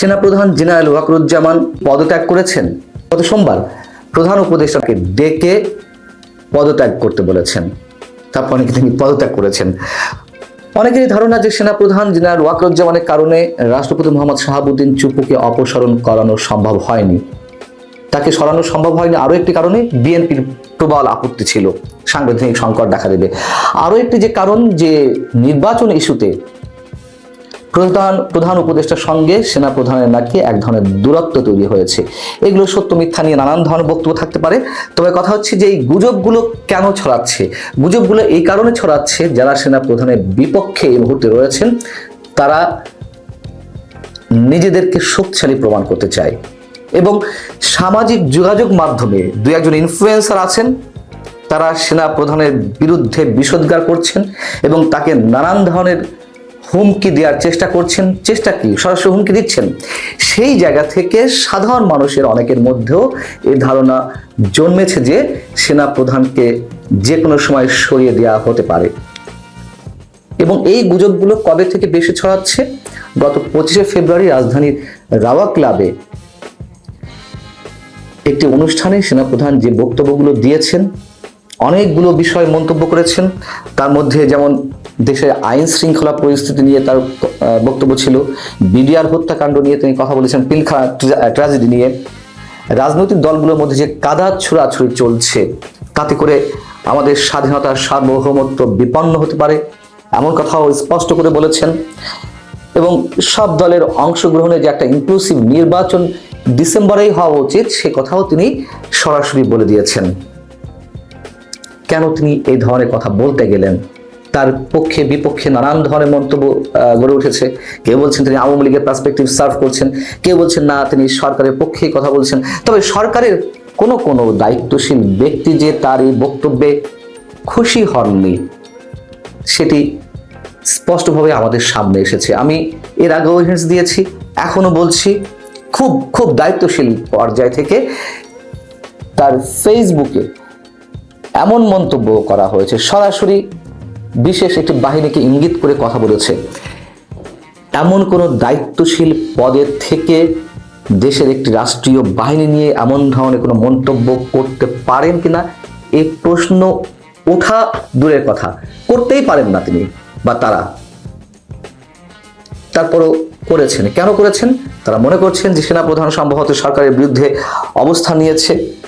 সেনাপ্রধান জেনারেল ওয়াকরুজ্জামান পদত্যাগ করেছেন। গত সোমবার প্রধান উপদেষ্টাকে ডেকে পদত্যাগ করতে বলেছেন। তারপর অনেকে তিনি পদত্যাগ করেছেন। অনেকেরই ধারণা যে সেনাপ্রধান জেনারেল ওয়াকরুজ্জামানের কারণে রাষ্ট্রপতি মোহাম্মদ শাহাবুদ্দিন চুপুকে অপসারণ করানো সম্ভব হয়নি। তাকে সরানো সম্ভব হয়নি আরও একটি কারণে বিএনপির প্রবল আপত্তি ছিল। সাংবিধানিক সংকট দেখা দেবে। আরও একটি যে কারণ যে নির্বাচন ইস্যুতে প্রধান প্রধান উপদেষ্টার সঙ্গে সেনা প্রধানের নাকি এক ধরনের দূরত্ব তৈরি হয়েছে। এগুলো সত্য, মিথ্যা নিয়ে নানান ধরনের বক্তব্য থাকতে পারে। তবে কথা হচ্ছে যে এই গুজবগুলো কেন ছড়াচ্ছে? গুজবগুলো এই কারণে ছড়াচ্ছে যারা সেনা প্রধানের বিপক্ষে এই মুহূর্তে রয়েছেন, তারা নিজেদেরকে শক্তিশালী প্রমাণ করতে চায়। এবং সামাজিক যোগাযোগ মাধ্যমে দু একজন ইনফ্লুয়েন্সার আছেন, তারা সেনা প্রধানের বিরুদ্ধে বিষোদ্গার করছেন এবং তাকে নানান ধরনের হুমকি দেওয়ার চেষ্টা করছেন। চেষ্টা কি? সরাসরি হুমকি দিচ্ছেন? সেই জায়গা থেকে সাধারণ মানুষের অনেকের মধ্যেও এই ধারণা জন্মেছে যে সেনা প্রধানকে যে কোনো সময় সরিয়ে দেওয়া হতে পারে। এবং এই গুজবগুলো কবে থেকে বেশি ছড়াচ্ছে? গত পঁচিশে ফেব্রুয়ারি রাজধানীর রাওয়া ক্লাবে একটি অনুষ্ঠানে সেনাপ্রধান যে বক্তব্যগুলো দিয়েছেন, অনেকগুলো বিষয় মন্তব্য করেছেন। তার মধ্যে যেমন দেশের আইন শৃঙ্খলা পরিস্থিতি নিয়ে তার বক্তব্য ছিল। বিডিআর হত্যাকাণ্ড নিয়ে তিনি কথা বলেছেন পিলখা ট্র্যাজেডি নিয়ে। রাজনৈতিক দলগুলোর মধ্যে যে কাদা ছুড়াছুড়ি চলছে, তাতে করে আমাদের স্বাধীনতার সার্বভৌমত্ব বিপন্ন হতে পারে, এমন কথাও স্পষ্ট করে বলেছেন। এবং সব দলের অংশগ্রহণে যে একটা ইনক্লুসিভ নির্বাচন ডিসেম্বরেই হওয়া উচিত, সে কথাও তিনি সরাসরি বলে দিয়েছেন। কেন তিনি এই ধরনের কথা বলতে গেলেন? তার পক্ষে, বিপক্ষে নানান ধরনের মন্তব্য গড়ে উঠেছে। কেউ বলছেন তিনি আওয়ামী লীগের পার্সপেক্টিভ সার্ভ করছেন। কেউ বলছেন, না, তিনি সরকারের পক্ষে কথা বলছেন। তবে সরকারের কোনো কোনো দায়িত্বশীল ব্যক্তি যে তার এই বক্তব্যে খুশি হননি, সেটি স্পষ্টভাবে আমাদের সামনে এসেছে। আমি এর আগেও হিন্টস দিয়েছি এখনও বলছি, খুব খুব দায়িত্বশীল পর্যায় থেকে তার ফেসবুকে এমন মন্তব্য করা হয়েছে। সরাসরি বিশেষ একটি বাহিনীকে ইঙ্গিত করে কথা বলেছে। এমন কোনো দায়িত্বশীল পদের থেকে দেশের একটি রাষ্ট্রীয় বাহিনী নিয়ে এমন ধরনের কোনো মন্তব্য করতে পারেন কিনা এই প্রশ্ন ওঠা দূরের কথা। করতেই পারেন না তিনি বা তারা। তারপরও করেছেন। কেন করেছেন? তারা মনে করছেন যে সেনাপ্রধান সম্ভবত সরকারের বিরুদ্ধে অবস্থান নিয়েছে।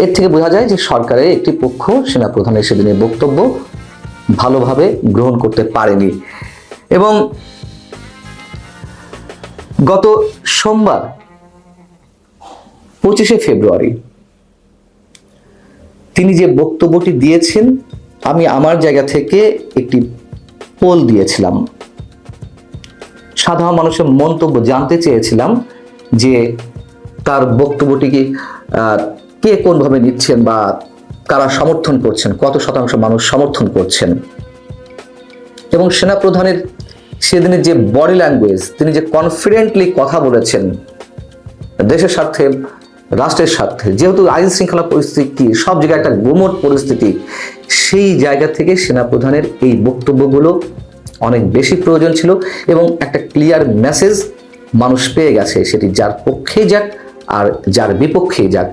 এর থেকে বোঝা যায় যে সরকারের একটি পক্ষ সেনা সেনাপ্রধানের সেদিনের বক্তব্য ভালোভাবে গ্রহণ করতে পারেনি। এবং গত সোমবার পঁচিশে ফেব্রুয়ারি তিনি যে বক্তব্যটি দিয়েছেন আমি আমার জায়গা থেকে একটি পোল দিয়েছিলাম। সাধারণ মানুষের মন্তব্য জানতে চেয়েছিলাম যে তার বক্তব্যটিকে আহ, কে কোনভাবে নিচ্ছেন বা কারা সমর্থন করছেন, কত শতাংশ মানুষ সমর্থন করছেন? এবং সেনাপ্রধানের সেদিনের যে বডি ল্যাঙ্গুয়েজ তিনি যে কনফিডেন্টলি কথা বলেছেন, দেশের স্বার্থে, রাষ্ট্রের স্বার্থে, যেহেতু আইন শৃঙ্খলা পরিস্থিতি সব জায়গায় একটা গুমট পরিস্থিতি, সেই জায়গা থেকে সেনাপ্রধানের এই বক্তব্যগুলো অনেক বেশি প্রয়োজন ছিল এবং একটা ক্লিয়ার মেসেজ মানুষ পেয়ে গেছে, সেটি যার পক্ষেই যাক আর যার বিপক্ষেই যাক।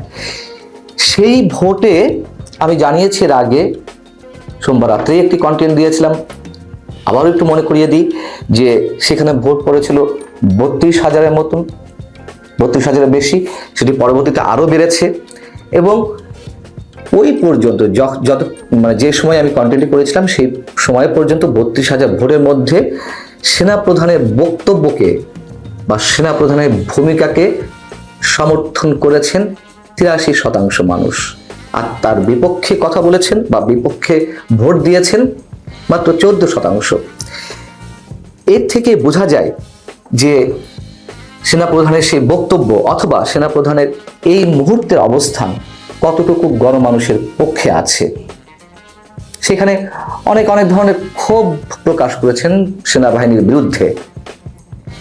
সেই ভোটে আমি জানিয়েছি এর আগে, সোমবার রাত্রেই একটি কন্টেন্ট দিয়েছিলাম। আবারও একটু মনে করিয়ে দিই যে সেখানে ভোট পড়েছিল বত্রিশ হাজারের মতন, বত্রিশ হাজারের বেশি, সেটি পরবর্তীতে আরও বেড়েছে এবং ওই পর্যন্ত যত মানে যে সময় আমি কন্টেন্টটি করেছিলাম, সেই সময় পর্যন্ত বত্রিশ হাজার ভোটের মধ্যে সেনাপ্রধানের বক্তব্যকে বা সেনাপ্রধানের ভূমিকাকে সমর্থন করেছেন তিরাশি শতাংশ মানুষ আর তার বিপক্ষে কথা বলেছেন বা বিপক্ষে ভোট দিয়েছেন, মাত্র চোদ্দ শতাংশ। এর থেকে বোঝা যায় যে সেনাপ্রধানের সেই বক্তব্য অথবা সেনাপ্রধানের এই মুহূর্তের অবস্থান কতটুকু গণমানুষের পক্ষে আছে। সেখানে অনেক অনেক ধরনের ক্ষোভ প্রকাশ করেছেন সেনাবাহিনীর বিরুদ্ধে।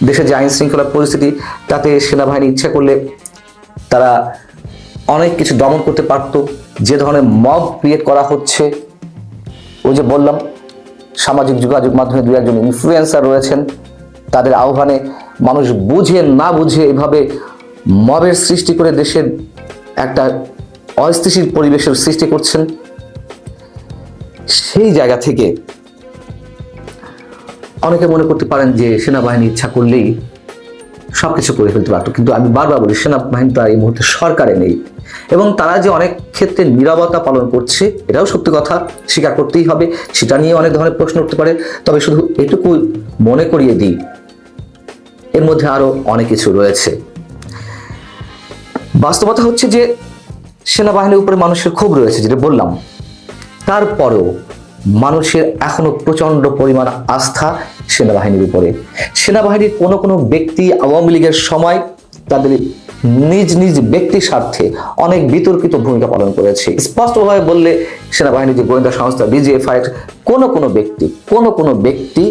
দেশের যে আইন শৃঙ্খলা পরিস্থিতি, তাতে সেনাবাহিনী ইচ্ছা করলে তারা অনেক কিছু দমন করতে পারত। যে ধরনের মব ক্রিয়েট করা হচ্ছে, ওই যে বললাম, সামাজিক যোগাযোগ মাধ্যমে দু একজন ইনফ্লুয়েন্সার রয়েছেন, তাদের আহ্বানে মানুষ বুঝে না বুঝে এভাবে মবের সৃষ্টি করে দেশের একটা অস্থিতিশীল পরিবেশের সৃষ্টি করছেন। সেই জায়গা থেকে অনেকে মনে করতে পারেন যে সেনাবাহিনী ইচ্ছা করলেই সবকিছু করে ফেলতে পারতো, কিন্তু আমি বারবার বলি, সেনাবাহিনী তো এই মুহূর্তে সরকারে নেই। এবং তারা যে অনেক ক্ষেত্রে নিরাপত্তা পালন করছে, এটাও সত্যি কথা, স্বীকার করতেই হবে, সেটা নিয়ে অনেক ধরনের প্রশ্ন উঠতে পারে। তবে শুধু এটুকু মনে করিয়ে দিই, এর মধ্যে আরও অনেক কিছু রয়েছে। বাস্তবতা হচ্ছে যে, সেনাবাহিনীর উপরে মানুষের ক্ষোভ রয়েছে, যেটা বললাম। তারপরেও মানুষের এখনও প্রচণ্ড পরিমাণ আস্থা সেনাবাহিনীর উপরে। সেনাবাহিনীর কোনো কোনো ব্যক্তি আওয়ামী লীগের সময় তাদের নিজ নিজ ব্যক্তি স্বার্থে অনেক বিতর্কিত ভূমিকা পালন করেছে। স্পষ্টভাবে বললে সেনাবাহিনীর যে গোয়েন্দা সংস্থা বিজিএফআই কোনো কোনো ব্যক্তি, কোনো কোনো ব্যক্তি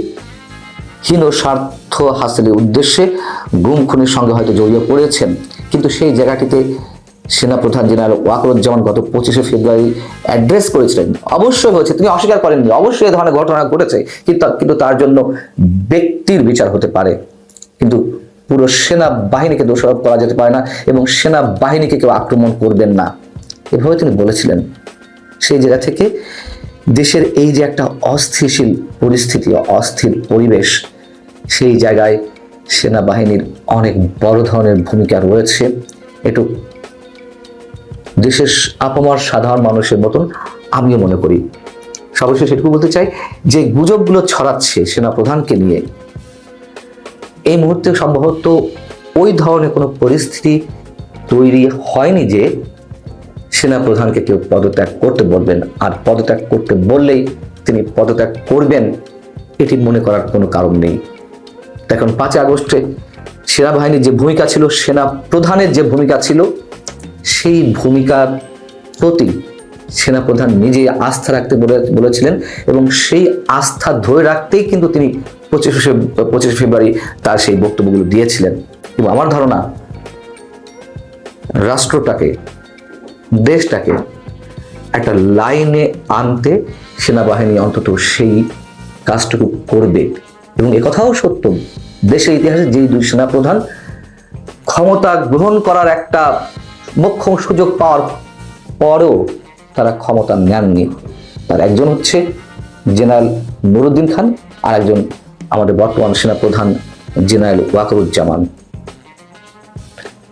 হীন স্বার্থ হাসিলের উদ্দেশ্যে গুম খুনের সঙ্গে হয়তো জড়িয়ে পড়েছেন। কিন্তু সেই জায়গাটিতে সেনাপ্রধান জেনারেল ওয়াকরুজ্জামান গত পঁচিশে ফেব্রুয়ারি অ্যাড্রেস করেছিলেন। অবশ্যই হয়েছে, তিনি অস্বীকার করেননি, অবশ্যই এ ধরনের ঘটনা ঘটেছে, কিন্তু কিন্তু তার জন্য ব্যক্তির বিচার হতে পারে। কিন্তু পুরো সেনাবাহিনীকে দোষারোপ করা যেতে পারে না এবং সেনাবাহিনীকে কেউ আক্রমণ করবেন না। এভাবে তিনি বলেছিলেন। সেই জায়গা থেকে দেশের এই যে একটা অস্থিতিশীল পরিস্থিতি, অস্থির পরিবেশ, সেই জায়গায় সেনাবাহিনীর অনেক বড় ধরনের ভূমিকা রয়েছে। একটু দেশের আপামার সাধারণ মানুষের মতন আমিও মনে করি। সর্বশেষ এটুকু বলতে চাই যে গুজবগুলো ছড়াচ্ছে সেনা প্রধানকে নিয়ে এই মুহূর্তে সম্ভবত ওই ধরনের কোনো পরিস্থিতি তৈরি হয়নি যে সেনাপ্রধানকে কেউ পদত্যাগ করতে বলবেন। আর পদত্যাগ করতে বললেই তিনি পদত্যাগ করবেন, এটি মনে করার কোনো কারণ নেই। দেখুন, পাঁচই আগস্টে সেনাবাহিনীর যে ভূমিকা ছিল সেনা প্রধানের যে ভূমিকা ছিল, সেই ভূমিকার প্রতি সেনাপ্রধান নিজে আস্থা রাখতে বলেছিলেন এবং সেই আস্থা ধরে রাখতেই কিন্তু তিনি পঁচিশে পঁচিশে ফেব্রুয়ারি তার সেই বক্তব্যগুলো দিয়েছিলেন। এবং আমার ধারণা রাষ্ট্রটাকে, দেশটাকে একটা লাইনে আনতে সেনাবাহিনী অন্তত সেই কাজটুকু করবে। এবং একথাও সত্য, দেশের ইতিহাসে যেই দুই সেনাপ্রধান ক্ষমতা গ্রহণ করার একটা মোক্ষম সুযোগ পাওয়ার পরেও তারা ক্ষমতা নেননি। তার একজন হচ্ছে জেনারেল নুরুদ্দিন খান আর একজন আমাদের বর্তমান সেনাপ্রধান জেনারেল ওয়াকরুজ্জামান।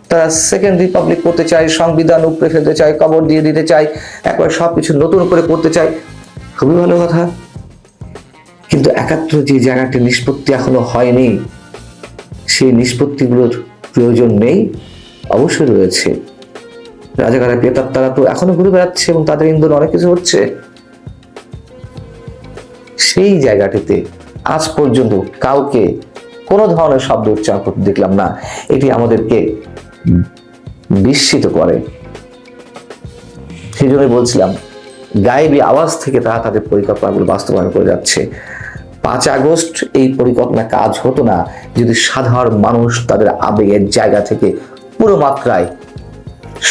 তারা সেকেন্ড রিপাবলিক করতে চায়, সংবিধান উপরে ফেলতে চায়, কবর দিয়ে দিতে চায়, একবার সব কিছু নতুন করে করতে চায়। খুবই ভালো কথা। কিন্তু একাত্তর যে জায়গাটি নিষ্পত্তি এখনও হয়নি, সেই নিষ্পত্তিগুলোর প্রয়োজন নেই, অবশ্যই রয়েছে। রাজাকারের পেতার তারা তো এখনও ঘুরে বেড়াচ্ছে এবং তাদের ইন্ধন অনেক কিছু হচ্ছে। সেই জায়গাটিতে আজ পর্যন্ত কাউকে কোনো ধরনের শব্দ উচ্চারণ করতে দেখলাম না। এটি আমাদেরকে বিস্মিত করে। সেই জন্যই বলছিলাম, গায়েবী আওয়াজ থেকে তারা তাদের পরিকল্পনাগুলো বাস্তবায়ন করে যাচ্ছে। পাঁচ আগস্ট এই পরিকল্পনা কাজ হতো না যদি সাধারণ মানুষ তাদের আবেগের জায়গা থেকে পুরো মাত্রায়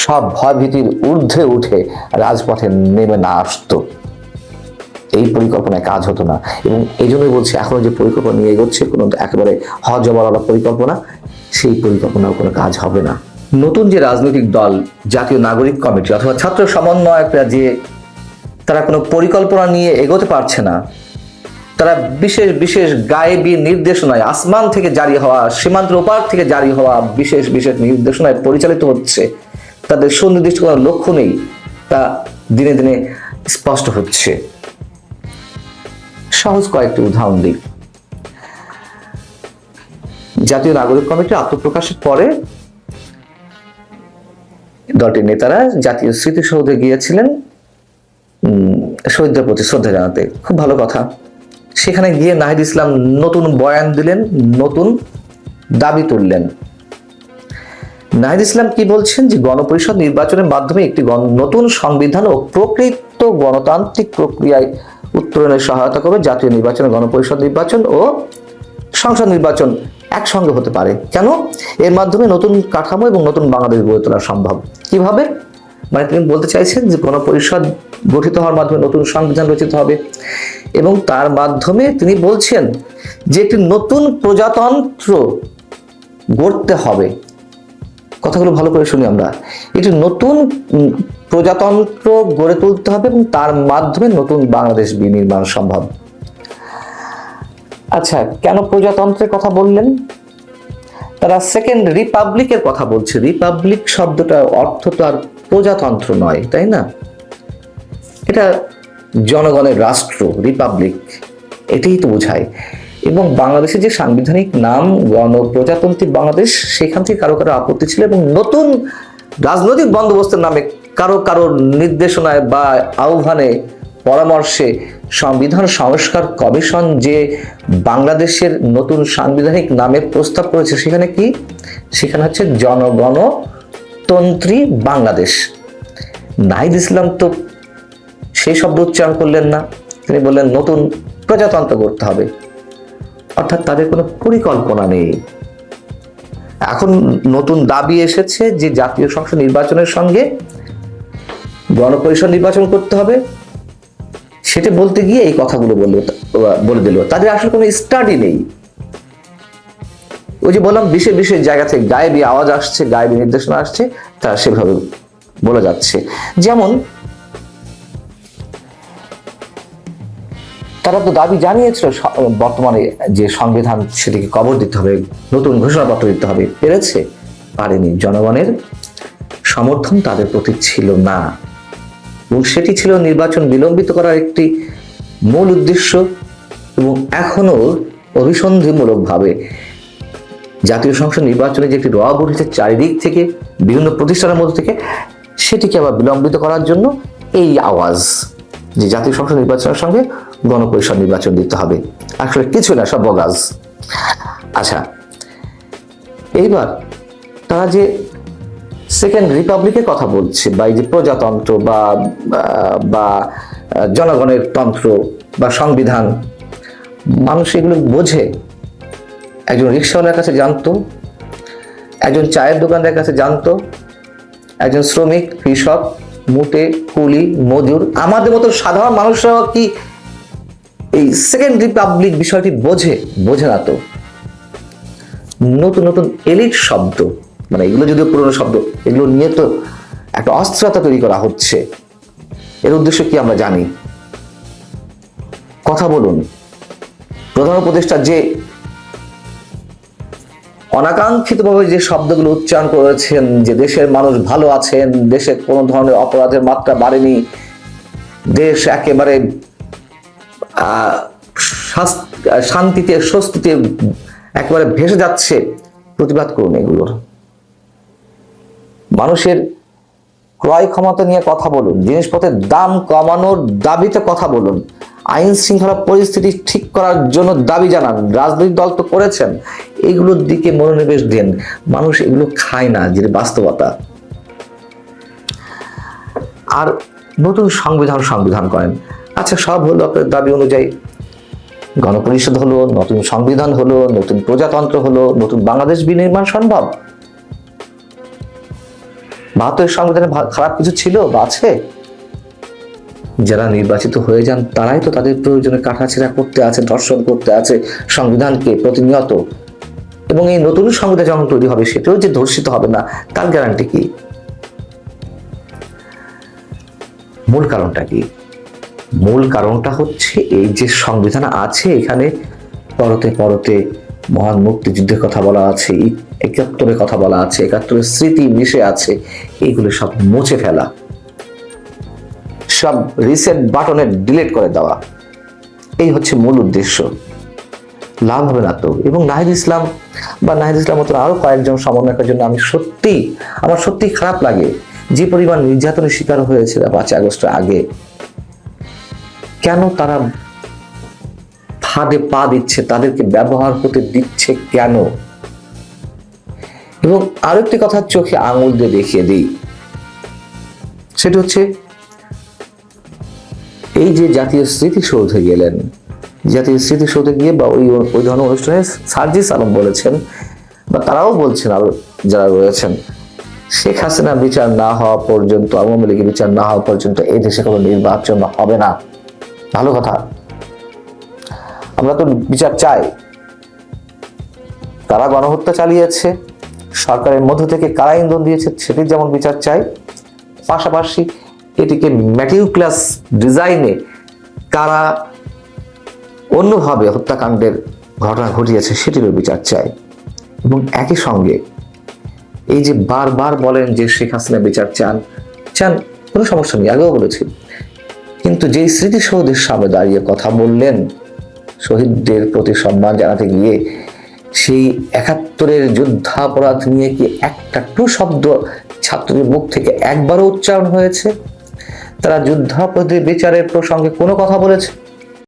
সব ভয়ভীতির ঊর্ধ্বে উঠে রাজপথে নেমে না আসতো। এই পরিকল্পনায় কাজ হতো না। এবং এই জন্যই বলছি, এখনও যে পরিকল্পনা নিয়ে এগোচ্ছে, কোনো একেবারে হজবরওয়ালা পরিকল্পনা, সেই পরিকল্পনাও কোনো কাজ হবে না। নতুন যে রাজনৈতিক দল, জাতীয় নাগরিক কমিটি অথবা ছাত্র সমন্বয়করা যে তারা কোনো পরিকল্পনা নিয়ে এগোতে পারছে না, তারা বিশেষ বিশেষ গায়েবী নির্দেশনায়, আসমান থেকে জারি হওয়া সীমান্ত ওপার থেকে জারি হওয়া বিশেষ বিশেষ নির্দেশনায় পরিচালিত হচ্ছে। তাদের সুনির্দিষ্ট কোনো লক্ষ্য নেই, তা দিনে দিনে স্পষ্ট হচ্ছে। সহজ কয়েকটি উদাহরণ দিই। জাতীয় নাগরিক কমিটির আত্মপ্রকাশের পরে দলটির নেতারা জাতীয় স্মৃতিসৌধে গিয়েছিলেন শহীদদের প্রতি শ্রদ্ধা জানাতে। খুব ভালো কথা। সেখানে গিয়ে নাহিদ ইসলাম নতুন বয়ান দিলেন, নতুন দাবি তুললেন। নাহিদ ইসলাম কি বলছেন যে গণপরিষদ নির্বাচনের মাধ্যমে একটি নতুন সংবিধান ও প্রকৃত গণতান্ত্রিক প্রক্রিয়ায় উত্তরণের সহায়তা করবে জাতীয় নির্বাচন, গণপরিষদ নির্বাচন ও সংসদ নির্বাচন একসঙ্গে হতে পারে। কেন? এর মাধ্যমে নতুন কাঠামো এবং নতুন বাংলাদেশ গড়ে তোলা সম্ভব। কীভাবে? মানে তিনি বলতে চাইছেন যে গণপরিষদ গঠিত হওয়ার মাধ্যমে নতুন সংবিধান রচিত হবে এবং তার মাধ্যমে তিনি বলছেন যে একটি নতুন প্রজাতন্ত্র গড়তে হবে। কথাগুলো ভালো করে শুনি আমরা। একটি নতুন প্রজাতন্ত্র গড়ে তুলতে হবে এবং তার মাধ্যমে নতুন বাংলাদেশ বিনির্মাণ সম্ভব। আচ্ছা কেন প্রজাতন্ত্রের কথা বললেন? তারা সেকেন্ড রিপাবলিকের কথা বলছে। রিপাবলিক শব্দটার অর্থ তো আর প্রজাতন্ত্র নয়, তাই না? এটা জনগণের রাষ্ট্র রিপাবলিক এটাই তো বোঝায়। এবং বাংলাদেশের যে সাংবিধানিক নাম গণপ্রজাতন্ত্রী বাংলাদেশ, সেখান থেকে কারও কারও আপত্তি ছিল এবং নতুন রাজনৈতিক বন্দোবস্তের নামে কারও কারও নির্দেশনায় বা আহ্বানে পরামর্শে সংবিধান সংস্কার কমিশন যে বাংলাদেশের নতুন সাংবিধানিক নামে প্রস্তাব করেছে, সেখানে কি? সেখানে হচ্ছে জনগণতন্ত্রী বাংলাদেশ। নাহিদ ইসলাম তো সেই শব্দ উচ্চারণ করলেন না। তিনি বললেন, নতুন প্রজাতন্ত্র করতে হবে। অর্থাৎ তাদের কোনো পরিকল্পনা নেই। এখন নতুন দাবি এসেছে যে জাতীয় সংসদ নির্বাচনের সঙ্গে গণপরিষদ নির্বাচন করতে হবে। সেটা বলতে গিয়ে এই কথাগুলো বলল, বলে দিল। তাদের আসলে কোনো স্টাডি নেই। ওই যে বললাম বিশেষ বিশেষ জায়গা থেকে গায়েবী আওয়াজ আসছে, গায়েবী নির্দেশনা আসছে তা সেভাবে বলা যাচ্ছে। যেমন তারা তো দাবি জানিয়েছিল বর্তমানে যে সংবিধান সেটিকে কবর দিতে হবে, নতুন ঘোষণাপত্র দিতে হবে, পেরেছে পারেনি জনগণের। সমর্থন তাদের প্রতি ছিল না। এবং সেটি ছিল নির্বাচন বিলম্বিত করার একটি মূল উদ্দেশ্য এবং এখনও অভিসন্ধিমূলকভাবে জাতীয় সংসদ নির্বাচনে যে একটি রব উঠেছে চারিদিক থেকে, বিভিন্ন প্রতিষ্ঠানের মধ্যে থেকে, সেটিকে আবার বিলম্বিত করার জন্য এই আওয়াজ যে জাতীয় সংসদ নির্বাচনের সঙ্গে গণপরিষদ নির্বাচন দিতে হবে। আসলে কিছু না, সব বগাজ আচ্ছা এইবার তারা যে সেকেন্ড রিপাবলিকের কথা বলছে বা এই যে প্রজাতন্ত্র বা বা জনগণের তন্ত্র বা সংবিধান, মানুষ এগুলো বোঝে। একজন রিক্সাওয়ালার কাছে জানতো, একজন চায়ের দোকানদারের কাছে জানতো, একজন শ্রমিক, কৃষক, মুটে, কুলি, মজুর, আমাদের মতো সাধারণ মানুষরাও কি এই সেকেন্ড রিপাবলিক বিষয়টি বোঝে বোঝে না তো। নতুন নতুন এলিট শব্দ মানে এগুলো যদিও পুরনো শব্দ, এগুলো নিয়ে তো একটা অস্থিরতা তৈরি করা হচ্ছে। এর উদ্দেশ্য কি আমরা জানি? কথা বলুন। প্রধান উপদেষ্টা যে অনাকাঙ্ক্ষিতভাবে যে শব্দগুলো উচ্চারণ করেছেন, যে দেশের মানুষ ভালো আছেন, দেশে কোনো ধরনের অপরাধের মাত্রা বাড়েনি, দেশ একেবারে শান্তিতে, স্বস্তিতে একেবারে ভেসে যাচ্ছে প্রতিবাদ করুন এগুলোর। মানুষের ক্রয় ক্ষমতা নিয়ে কথা বলুন, জিনিসপত্রের দাম কমানোর দাবিতে কথা বলুন, আইন শৃঙ্খলা পরিস্থিতি ঠিক করার জন্য দাবি জানান, রাজনৈতিক দল তো করেছেন, এগুলোর দিকে মনোনিবেশ দেন। মানুষ এগুলো খায় না যে বাস্তবতা। আর নতুন সংবিধান সংবিধান করেন। আচ্ছা সব হলো আপনার দাবি অনুযায়ী। গণপরিষদ হলো, নতুন সংবিধান হলো, নতুন প্রজাতন্ত্র হলো, নতুন বাংলাদেশ বিনির্মাণ সম্ভব? বাহাত্তরের সংবিধানে খারাপ কিছু ছিল বা আছে? যারা নির্বাচিত হয়ে যান, তারাই তো তাদের প্রয়োজনে কাটাছেড়া করতে আছে, ধর্ষণ করতে আছে, সংবিধানকে প্রতিনিয়ত। এবং এই নতুন সংবিধান যখন তৈরি হবে, সেটাও যে ধর্ষিত হবে না, তার গ্যারান্টি কি? মূল কারণটা কি? মূল কারণটা হচ্ছে এই যে সংবিধান আছে এখানে পরতে পরতে মহান মুক্তিযুদ্ধের কথা বলা আছে, একাত্তরের কথা বলা আছে, একাত্তরের স্মৃতি মিশে আছে, এগুলো সব মুছে ফেলা। সব রিসেট বাটনে ডিলিট করে দেওয়া। এই হচ্ছে মূল উদ্দেশ্য। লাভ হবে না তো। এবং নাহিদ ইসলাম বা নাহিদ ইসলাম মতো আরও কয়েকজন সমন্বয়কের জন্য আমি সত্যি আমার সত্যি খারাপ লাগে। যে পরিমাণ নির্যাতনের শিকার হয়েছিল পাঁচই আগস্টের আগে কেন তারা ফাঁদে পা দিচ্ছে, তাদেরকে ব্যবহার করতে দিচ্ছে কেন? এবং আরেকটি কথা চোখে আঙুল দিয়ে দেখিয়ে দিই। সেটা হচ্ছে, এই যে জাতীয় স্মৃতিসৌধে গেলেন, জাতীয় স্মৃতিসৌধে গিয়ে বা ওই ওই ধরনের অনুষ্ঠানে সার্জিস আলম বলেছেন, বা তারাও বলছেন আরও যারা রয়েছেন, শেখ হাসিনা বিচার না হওয়া পর্যন্ত, আওয়ামী লীগের বিচার না হওয়া পর্যন্ত এই দেশে কোনো নির্বাচন হবে না। ভালো কথা। আমরা তো বিচার চাই। কারা গণহত্যা চালিয়েছে, সরকারের মধ্য থেকে কারা ইন্ধন দিয়েছে, সেটির যেমন বিচার চাই। পাশাপাশি এটিকে ম্যাটিউক্লাস ডিজাইনে কারা অন্যভাবে হত্যাকাণ্ডের ঘটনা ঘটিয়েছে, সেটিরও বিচার চাই। এবং একই সঙ্গে এই যে বারবার বলেন যে শেখ হাসিনা বিচার চান চান, কোনো সমস্যা নেই, আগেও বলেছি। কিন্তু যেই স্মৃতিসৌধের সামনে দাঁড়িয়ে কথা বললেন, শহীদদের প্রতি সম্মান জানাতে গিয়ে সেই একাত্তরের যুদ্ধাপরাধ নিয়ে কি একটা টু শব্দ ছাত্রদের মুখ থেকে একবারও উচ্চারণ হয়েছে? তারা যুদ্ধাপরাধের বিচারের প্রসঙ্গে কোনো কথা বলেছে?